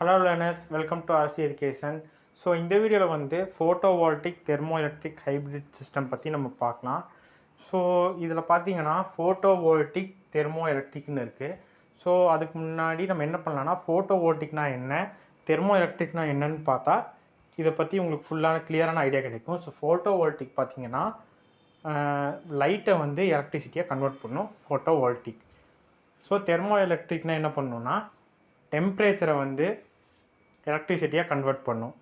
Hello learners welcome to RC education so இந்த வீடியோவில் வந்து photovoltaic thermoelectric hybrid system பற்றி நம்ம பார்க்கலாம். ஸோ இதில் பார்த்தீங்கன்னா ஃபோட்டோவோல்டிக் தெர்மோ எலக்ட்ரிக்னு இருக்குது ஸோ அதுக்கு முன்னாடி நம்ம என்ன பண்ணலாம்னா ஃபோட்டோவோல்டிக்னா என்ன தெர்மோ எலக்ட்ரிக்னா என்னன்னு பார்த்தா இதை பற்றி உங்களுக்கு ஃபுல்லான கிளியரான ஐடியா கிடைக்கும். ஸோ ஃபோட்டோவோல்டிக் பார்த்தீங்கன்னா லைட்டை வந்து எலக்ட்ரிசிட்டியாக கன்வெர்ட் பண்ணும் ஃபோட்டோவோல்டிக் ஸோ தெர்மோ எலக்ட்ரிக்னா என்ன பண்ணணும்னா டெம்பரேச்சரை வந்து எலக்ட்ரிசிட்டியாக கன்வெர்ட் பண்ணும்.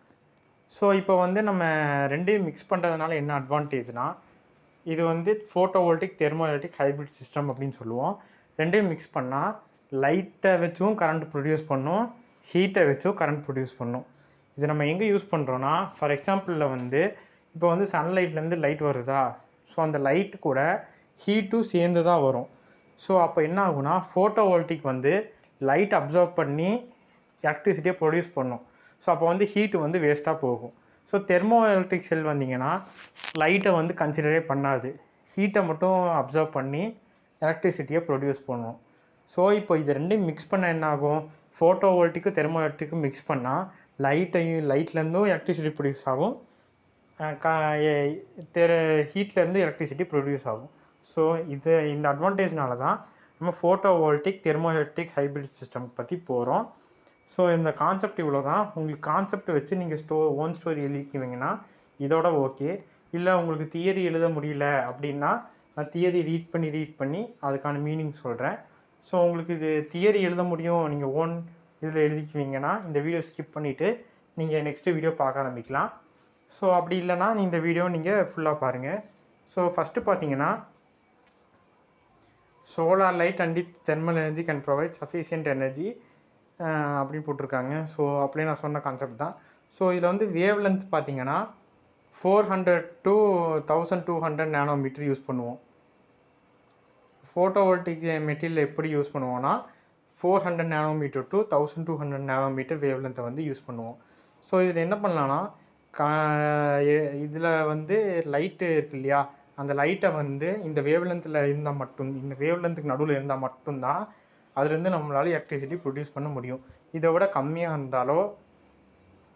ஸோ இப்போ வந்து நம்ம ரெண்டையும் மிக்ஸ் பண்ணுறதுனால என்ன அட்வான்டேஜ்னால் இது வந்து photovoltaic thermoelectric hybrid system அப்படின்னு சொல்லுவோம். ரெண்டையும் மிக்ஸ் பண்ணால் லைட்டை வச்சும் கரண்ட் ப்ரொடியூஸ் பண்ணும் ஹீட்டை வச்சும் கரண்ட் ப்ரொடியூஸ் பண்ணும். இது நம்ம எங்கே யூஸ் பண்ணுறோன்னா ஃபார் எக்ஸாம்பிளில் வந்து இப்போ வந்து சன்லைட்லேருந்து லைட் வருதா? ஸோ அந்த லைட் கூட ஹீட்டும் சேர்ந்து தான் வரும். ஸோ அப்போ என்ன ஆகும்னா ஃபோட்டோவோல்டிக் வந்து லைட் அப்சர்வ் பண்ணி எலக்ட்ரிசிட்டியை ப்ரொடியூஸ் பண்ணும். ஸோ அப்போ வந்து ஹீட்டு வந்து வேஸ்ட்டாக போகும். ஸோ தெர்மோ எலக்ட்ரிக் செல் வந்தீங்கன்னா லைட்டை வந்து கன்சிடரே பண்ணாது. ஹீட்டை மட்டும் அப்சர்வ் பண்ணி எலக்ட்ரிசிட்டியை ப்ரொடியூஸ் பண்ணும். ஸோ இப்போ இது ரெண்டையும் மிக்ஸ் பண்ண என்ன ஆகும் ஃபோட்டோ வோல்ட்டிக்கும் தெர்மோ எலக்ட்ரிக்கும் மிக்ஸ் பண்ணால் லைட்டையும் லைட்லேருந்தும் எலக்ட்ரிசிட்டி ப்ரொடியூஸ் ஆகும். ஹீட்லேருந்து எலக்ட்ரிசிட்டி ப்ரொடியூஸ் ஆகும். ஸோ இது இந்த அட்வான்டேஜ்னால தான் நம்ம photovoltaic thermoelectric hybrid system பற்றி போகிறோம் ஸோ இந்த கான்செப்ட் இவ்வளோ தான் உங்களுக்கு கான்செப்ட் வச்சு நீங்கள் ஸ்டோ ஓன் ஸ்டோரி எழுதிக்குவீங்கன்னா இதோட ஓகே இல்லை உங்களுக்கு தியரி எழுத முடியல அப்படின்னா நான் தியரி ரீட் பண்ணி ரீட் பண்ணி அதுக்கான மீனிங் சொல்கிறேன் ஸோ உங்களுக்கு இது தியரி எழுத முடியும். நீங்கள் ஓன் இதில் எழுதிக்குவீங்கன்னா இந்த வீடியோ ஸ்கிப் பண்ணிவிட்டு நீங்கள் நெக்ஸ்ட்டு வீடியோ பார்க்க ஆரம்பிக்கலாம். ஸோ அப்படி இல்லைன்னா இந்த வீடியோ நீங்கள் ஃபுல்லாக பாருங்கள் ஸோ ஃபஸ்ட்டு பார்த்தீங்கன்னா solar light and thermal energy can provide sufficient energy அப்படின்னு போட்டிருக்காங்க. ஸோ அப்படியே நான் சொன்ன கான்செப்ட் தான். ஸோ இதில் வந்து வேவ் லென்த் பார்த்தீங்கன்னா four hundred to thousand two hundred nanometre use பண்ணுவோம் ஃபோட்டோவோல்டிக் மெட்டீரியல் எப்படி யூஸ் பண்ணுவோன்னா four hundred nanometre to thousand two hundred nanometre wave லென்த்தை வந்து யூஸ் பண்ணுவோம். ஸோ இதில் என்ன பண்ணலான்னா கா இதில் வந்து லைட்டு இருக்கு இல்லையா? அந்த லைட்டை வந்து இந்த வேவ் லென்த்தில் இருந்தால் மட்டும் இந்த வேவ் லென்த்துக்கு நடுவில் இருந்தால் மட்டும்தான் அதுலேருந்து நம்மளால எலக்ட்ரிசிட்டி ப்ரொடியூஸ் பண்ண முடியும். இதை விட கம்மியாக இருந்தாலோ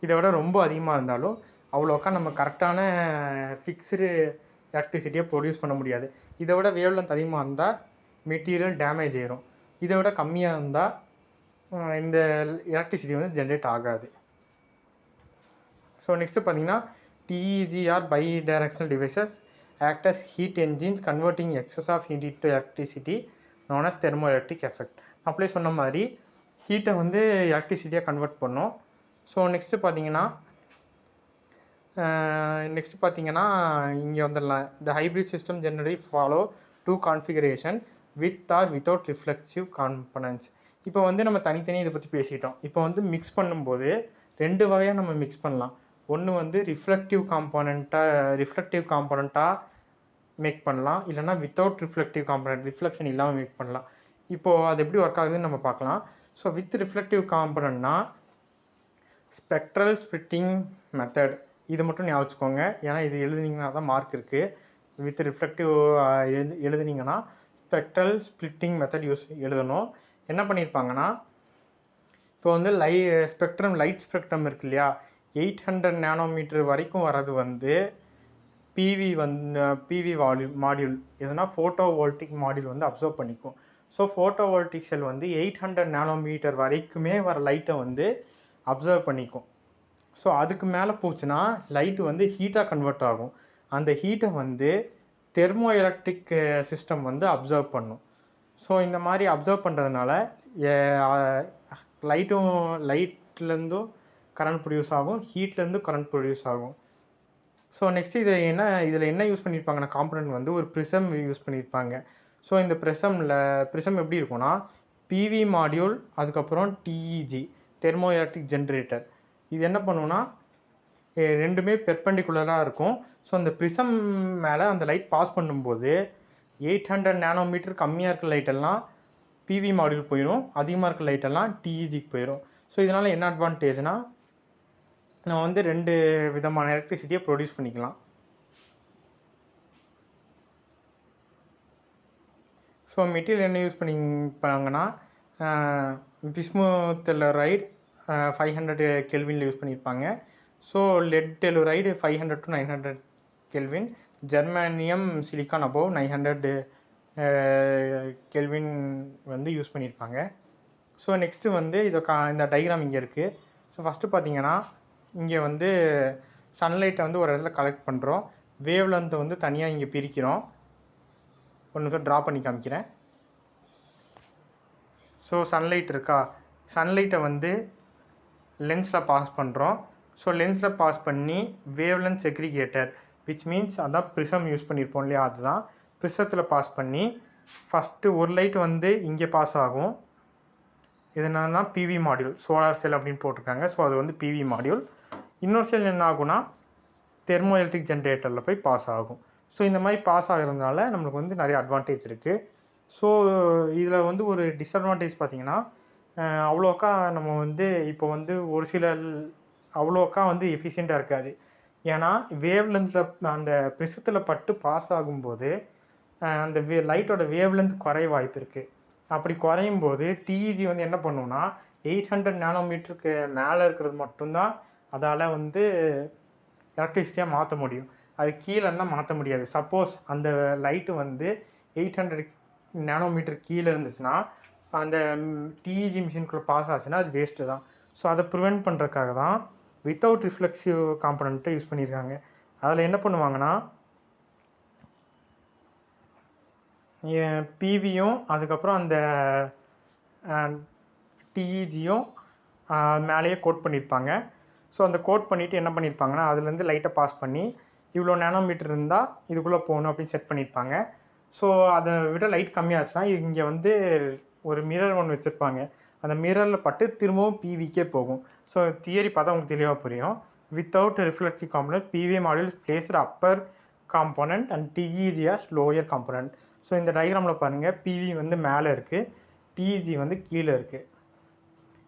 இதை விட ரொம்ப அதிகமாக இருந்தாலோ அவ்வளோக்கா நம்ம கரெக்டான ஃபிக்ஸ்டு எலக்ட்ரிசிட்டியை ப்ரொடியூஸ் பண்ண முடியாது. இதை விட வேவ் லென்த் அதிகமாக இருந்தால் மெட்டீரியல் டேமேஜ் ஆயிரும். இதை விட கம்மியாக இருந்தால் இந்த எலக்ட்ரிசிட்டி வந்து ஜென்ரேட் ஆகாது. ஸோ நெக்ஸ்ட்டு பார்த்தீங்கன்னா TEGR bidirectional devices act as heat engines converting excess of heat to electricity known as thermoelectric effect அப்படியே சொன்ன மாதிரி ஹீட்டை வந்து எலக்ட்ரிசிட்டியாக கன்வெர்ட் பண்ணும். ஸோ நெக்ஸ்ட்டு பார்த்தீங்கன்னா நெக்ஸ்ட் பார்த்தீங்கன்னா இங்கே வந்துடலாம். The hybrid system generally follow two configuration with or without reflexive components இப்போ வந்து நம்ம தனித்தனியாக இதை பற்றி பேசிட்டோம். இப்போ வந்து மிக்ஸ் பண்ணும்போது ரெண்டு வகையாக நம்ம மிக்ஸ் பண்ணலாம். ஒன்று வந்து ரிஃப்ளெக்டிவ் காம்போனண்ட்டாக ரிஃப்ளெக்டிவ் காம்போனண்ட்டாக மேக் பண்ணலாம். இல்லைனா வித்தவுட் ரிஃப்ளெக்டிவ் காம்போனண்ட் ரிஃப்ளெக்ஷன் இல்லாமல் மேக் பண்ணலாம். இப்போது அது எப்படி ஒர்க் ஆகுதுன்னு நம்ம பார்க்கலாம். ஸோ வித் ரிஃப்ளெக்டிவ் காம்போனண்ட்னா ஸ்பெக்ட்ரல் ஸ்பிட்டிங் மெத்தட் இது மட்டும் ஞாபகம் வச்சுக்கோங்க. ஏன்னா இது எழுதுனீங்கன்னா தான் மார்க் இருக்குது வித் ரிஃப்ளெக்டிவ் எழுது எழுதுனீங்கன்னா ஸ்பெக்ட்ரல் ஸ்பிளிட்டிங் மெத்தட் யூஸ் எழுதணும். என்ன பண்ணியிருப்பாங்கன்னா இப்போ வந்து லை ஸ்பெக்ட்ரம் லைட் ஸ்பெக்ட்ரம் இருக்கு இல்லையா? எயிட் ஹண்ட்ரட் நேனோமீட்டர் வரைக்கும் வர்றது வந்து PV one PV value module எதுனா ஃபோட்டோ வோல்டிக் மாடியூல் வந்து அப்சர்வ் பண்ணிக்கும். ஸோ ஃபோட்டோ வோல்டிக் செல் வந்து எயிட் ஹண்ட்ரட் நேனோமீட்டர் வரைக்குமே வர லைட்டை வந்து அப்சர்வ் பண்ணிக்கும். ஸோ அதுக்கு மேலே போச்சுன்னா லைட்டு வந்து ஹீட்டாக கன்வெர்ட் ஆகும். அந்த ஹீட்டை வந்து தெர்மோ எலக்ட்ரிக் சிஸ்டம் வந்து அப்சர்வ் பண்ணும். ஸோ இந்த மாதிரி அப்சர்வ் பண்ணுறதுனால லைட்டும் லைட்லேருந்தும் கரண்ட் ப்ரொடியூஸ் ஆகும் ஹீட்லேருந்து கரண்ட் ப்ரொடியூஸ் ஆகும். ஸோ நெக்ஸ்ட் இது என்ன இதில் என்ன யூஸ் பண்ணியிருப்பாங்கன்னா காம்பனண்ட் வந்து ஒரு ப்ரிசம் யூஸ் பண்ணியிருப்பாங்க ஸோ இந்த ப்ரிசமில் ப்ரிசம் எப்படி இருக்கும்னா பிவி மாடியூல் அதுக்கப்புறம் டிஇஜி தெர்மோ எலக்ட்ரிக் ஜென்ரேட்டர் இது என்ன பண்ணுன்னா ரெண்டுமே பெர்பெண்டிகுலராக இருக்கும். ஸோ அந்த ப்ரிசம் மேலே அந்த லைட் பாஸ் பண்ணும்போது எயிட் ஹண்ட்ரட் நேனோமீட்டர் கம்மியாக இருக்க லைட்டெல்லாம் பிவி மாடியூல் போயிடும் அதிகமாக இருக்க லைட்டெல்லாம் டிஇஜிக்கு போயிடும் ஸோ இதனால் என்ன அட்வான்டேஜ்னால் நம்ம வந்து ரெண்டு விதமான எலக்ட்ரிசிட்டியை ப்ரொடியூஸ் பண்ணிக்கலாம். ஸோ மெட்டீரியல் என்ன யூஸ் பண்ணிப்பாங்கன்னா பிஸ்முத்தெல்லரைட் ஃபைவ் ஹண்ட்ரட் கெல்வினில் யூஸ் பண்ணியிருப்பாங்க so lead telluride five hundred to nine hundred kelvin germanium silicon above nine hundred kelvin வந்து யூஸ் பண்ணியிருப்பாங்க ஸோ நெக்ஸ்ட்டு வந்து இதை கா இந்த டைக்ராம் இங்கே இருக்குது ஸோ ஃபஸ்ட்டு பார்த்தீங்கன்னா இங்கே வந்து சன்லைட்டை வந்து ஒரு இடத்துல கலெக்ட் பண்ணுறோம் வேவ் லென்த்தை வந்து தனியாக இங்கே பிரிக்கிறோம். ஒன்று ட்ரா பண்ணி காமிக்கிறேன். ஸோ சன்லைட் இருக்கா? சன்லைட்டை வந்து லென்ஸில் பாஸ் பண்ணுறோம் ஸோ லென்ஸில் பாஸ் பண்ணி வேவ்லென்த் செக்ரிகேட்டர் விச் மீன்ஸ் அதான் ப்ரிசம் யூஸ் பண்ணியிருப்போம் இல்லையா? அதுதான். ப்ரிசத்தில் பாஸ் பண்ணி ஃபஸ்ட்டு ஒரு லைட் வந்து இங்கே பாஸ் ஆகும். இதனால தான் பிவி மாடியூல் சோலார் செல் அப்படின்னு போட்டிருக்காங்க. ஸோ அது வந்து பிவி மாடியூல் இன்னொரு செல் என்ன ஆகும்னா தெர்மோ எலக்ட்ரிக் ஜென்ரேட்டரில் போய் பாஸ் ஆகும். ஸோ இந்த மாதிரி பாஸ் ஆகிறதுனால நம்மளுக்கு வந்து நிறைய அட்வான்டேஜ் இருக்குது ஸோ இதில் வந்து ஒரு டிஸ்அட்வான்டேஜ் பார்த்தீங்கன்னா அவ்வளோக்கா நம்ம வந்து இப்போ வந்து ஒரு சில அவ்வளோக்கா வந்து எஃபிஷியண்ட்டாக இருக்காது. ஏன்னா வேவ் லென்த்தில் அந்த பிரிசத்தில் பட்டு பாஸ் ஆகும்போது அந்த வே லைட்டோட வேவ் லென்த் குறைய வாய்ப்பு இருக்குது அப்படி குறையும் போது டிஇஜி வந்து என்ன பண்ணுவோம்னா எயிட் ஹண்ட்ரட் நேனோமீட்டருக்கு மேலே இருக்கிறது மட்டும்தான் அதால் வந்து எலக்ட்ரிசிட்டியாக மாற்ற முடியும். அது கீழே இருந்தால் மாற்ற முடியாது. சப்போஸ் அந்த லைட்டு வந்து எயிட் ஹண்ட்ரட் நேனோமீட்டர் கீழே இருந்துச்சுன்னா அந்த டிஇஜி மிஷின்குள்ளே பாஸ் ஆச்சுன்னா அது வேஸ்ட்டு தான். ஸோ அதை ப்ரிவெண்ட் பண்ணுறதுக்காக தான் வித்தவுட் ரிஃப்ளெக்சிவ் காம்பனண்ட்டை யூஸ் பண்ணியிருக்காங்க அதில் என்ன பண்ணுவாங்கன்னா பிவியும் அதுக்கப்புறம் அந்த டிஇஜியும் மேலேயே கோட் பண்ணியிருப்பாங்க ஸோ அந்த கோட் பண்ணிவிட்டு என்ன பண்ணியிருப்பாங்கன்னா அதுலேருந்து லைட்டை பாஸ் பண்ணி இவ்வளோ நேனோமீட்டர் இருந்தால் இதுக்குள்ளே போகணும் அப்படின்னு செட் பண்ணியிருப்பாங்க ஸோ அதை விட லைட் கம்மியாச்சுன்னா இங்கே வந்து ஒரு மிரர் ஒன்று வச்சுருப்பாங்க. அந்த மிரரில் பட்டு திரும்பவும் பிவிக்கே போகும். ஸோ தியரி பார்த்தா உங்களுக்கு தெளிவாக புரியும். Without reflective component PV module placed upper component and TEG as lower component so இந்த டயக்ராமில் பாருங்கள் பிவி வந்து மேலே இருக்குது டிஇஜி வந்து கீழே இருக்குது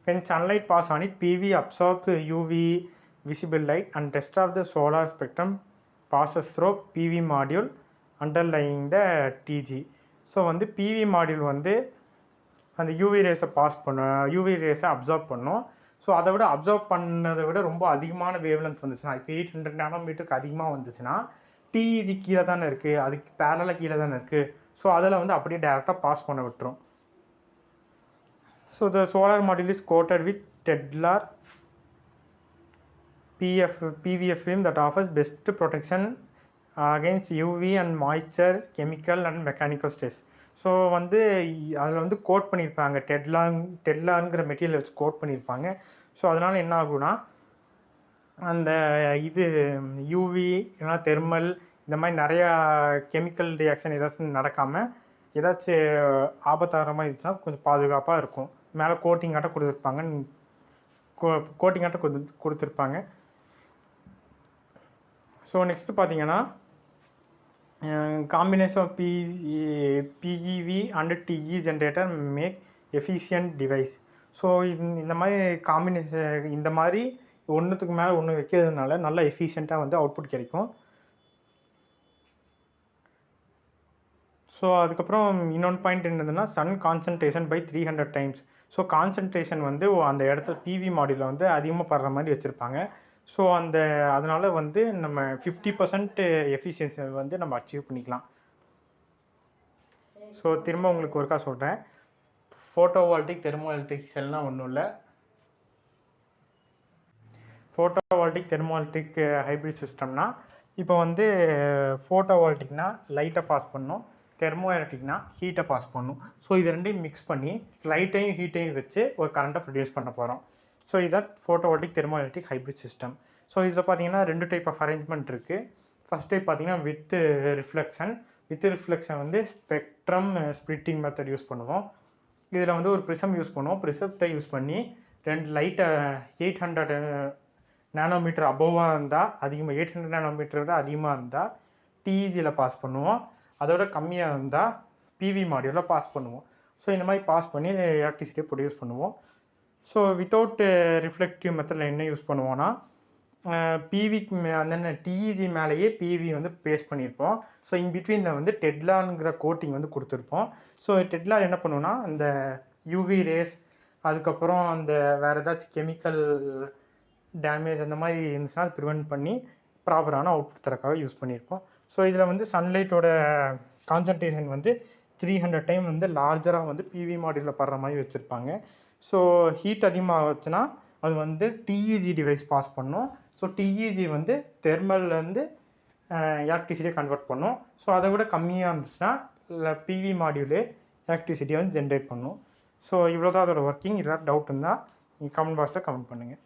when sunlight pass on it pv absorbs uv visible light and rest of the solar spectrum passes through pv module underlying the tg so வந்து pv module வந்து அந்த யூவி ரேஸை பாஸ் பண்ண யூவி ரேஸை அப்சர்வ் பண்ணும். ஸோ அதை விட observe பண்ணதை விட ரொம்ப அதிகமான வேவ் லென்த் வந்துச்சுன்னா இப்போ எயிட் ஹண்ட்ரட் நானோமீட்டருக்கு அதிகமாக வந்துச்சுன்னா டிஇஜி கீழே தானே இருக்குது அதுக்கு பேரலாக கீழே தானே இருக்குது ஸோ அதில் வந்து அப்படியே டேரெக்டாக பாஸ் பண்ண விட்டுரும். So the solar module is coated with Tedlar PF PVF film that offers best protection against UV and moisture, chemical and mechanical stress. So வந்து அதில் வந்து கோட் பண்ணியிருப்பாங்க டெட்லாங் டெட்லாங்கிற மெட்டீரியல் வச்சு கோட் பண்ணியிருப்பாங்க ஸோ அதனால் என்ன ஆகும்னா அந்த இது யூவி இல்லைனா தெர்மல் இந்த மாதிரி நிறையா கெமிக்கல் ரியாக்ஷன் ஏதாச்சும் நடக்காமல் ஏதாச்சும் ஆபத்தாகிற மாதிரி இருந்துச்சுன்னா கொஞ்சம் பாதுகாப்பாக இருக்கும். மேலே கோட்டிங் கொடுத்துருப்பாங்க. கோட்டிங் ஆட்டம் கொடுத்து கொடுத்துருப்பாங்க. ஸோ நெக்ஸ்ட்டு பார்த்தீங்கன்னா combination of P PEV and TE generator make efficient device so இந்த மாதிரி காம்பினேஷன் இந்த மாதிரி ஒன்றுத்துக்கு மேலே ஒன்று வைக்கிறதுனால நல்ல எஃபிஷியண்ட்டாக வந்து அவுட்புட் கிடைக்கும். ஸோ அதுக்கப்புறம் இன்னொன்று பாயிண்ட் என்னதுன்னா sun concentration by three hundred times so concentration வந்து அந்த இடத்துல பிவி மாடியில் வந்து அதிகமாக படுற மாதிரி வச்சுருப்பாங்க. ஸோ அந்த அதனால் வந்து நம்ம ஃபிஃப்டி பர்சன்ட் எஃபிஷியன்சி வந்து நம்ம அச்சீவ் பண்ணிக்கலாம். ஸோ திரும்ப உங்களுக்கு ஒருக்கா சொல்கிறேன் ஃபோட்டோவால்டிக் தெர்மோவால்டிக் செல்னால் ஒன்றும் இல்லை. ஃபோட்டோவால்டிக் தெர்மோவால்டிக் ஹைப்ரிட் சிஸ்டம்னா இப்போ வந்து ஃபோட்டோவால்டிக்னா லைட்டை பாஸ் பண்ணும். தெர்மோ எலக்ட்ரிக்னா ஹீட்டை பாஸ் பண்ணும். ஸோ இது ரெண்டையும் மிக்ஸ் பண்ணி லைட்டையும் ஹீட்டையும் வச்சு ஒரு கரண்ட்டை ப்ரொடியூஸ் பண்ண போகிறோம் ஸோ இதான் photovoltaic thermoelectric hybrid system so இதில் பார்த்தீங்கன்னா ரெண்டு டைப் ஆஃப் அரேஞ்ச்மெண்ட் இருக்குது ஃபஸ்ட் டைப் பார்த்தீங்கன்னா வித் ரிஃப்ளெக்ஷன் வித் ரிஃப்ளெக்ஷன் வந்து ஸ்பெக்ட்ரம் ஸ்ப்ளிட்டிங் மெத்தட் யூஸ் பண்ணுவோம். இதில் வந்து ஒரு ப்ரிசம் யூஸ் பண்ணுவோம். ப்ரிசத்தை யூஸ் பண்ணி ரெண்டு லைட்டை எயிட் ஹண்ட்ரட் நேனோமீட்டர் அபோவாக இருந்தால் அதிகமாக எயிட் ஹண்ட்ரட் நேனோமீட்டரை விட அதிகமாக இருந்தால் டிஇஜியில் பாஸ் பண்ணுவோம். அதோட கம்மியாக இருந்தால் பிவி மாடியூலில் பாஸ் பண்ணுவோம். ஸோ இந்த மாதிரி பாஸ் பண்ணி எலக்ட்ரிசிட்டியை ப்ரொடியூஸ் பண்ணுவோம். ஸோ வித்தவுட் ரிஃப்ளெக்டிவ் மெத்தடில் என்ன யூஸ் பண்ணுவோன்னா பிவிக்கு மே அந்த டிஇஜி மேலேயே பிவி வந்து பேஸ்ட் பண்ணியிருப்போம். ஸோ இன் பிட்வீனில் வந்து டெட்லாங்கிற கோட்டிங் வந்து கொடுத்துருப்போம். ஸோ டெட்லார் என்ன பண்ணுவோன்னா அந்த யூவி ரேஸ் அதுக்கப்புறம் அந்த வேறு ஏதாச்சும் கெமிக்கல் டேமேஜ் அந்த மாதிரி இருந்துச்சுன்னா அது ப்ரிவெண்ட் பண்ணி ப்ராப்பரான அவுட்புட் தரக்காக யூஸ் பண்ணியிருப்போம். ஸோ இதில் வந்து சன்லைட்டோட கான்சன்ட்ரேஷன் வந்து த்ரீ ஹண்ட்ரட் டைம் வந்து லார்ஜராக வந்து பிவி மாடியூலில் படுற மாதிரி வச்சுருப்பாங்க. ஸோ ஹீட் அதிகமாகச்சுன்னா அது வந்து டிஇஜி டிவைஸ் பாஸ் பண்ணும். ஸோ டிஇஜி வந்து தெர்மல்லேருந்து எலக்ட்ரிசிட்டியை கன்வெர்ட் பண்ணும். ஸோ அதை விட கம்மியாக இருந்துச்சுன்னா இல்லை பிவி மாடியூலே எலக்ட்ரிசிட்டியை வந்து ஜென்ரேட் பண்ணும். ஸோ இவ்வளோ தான் அதோட ஒர்க்கிங் இதெல்லாம் டவுட் இருந்தால் நீங்கள் கமெண்ட் பாக்ஸில் கமெண்ட் பண்ணுங்கள்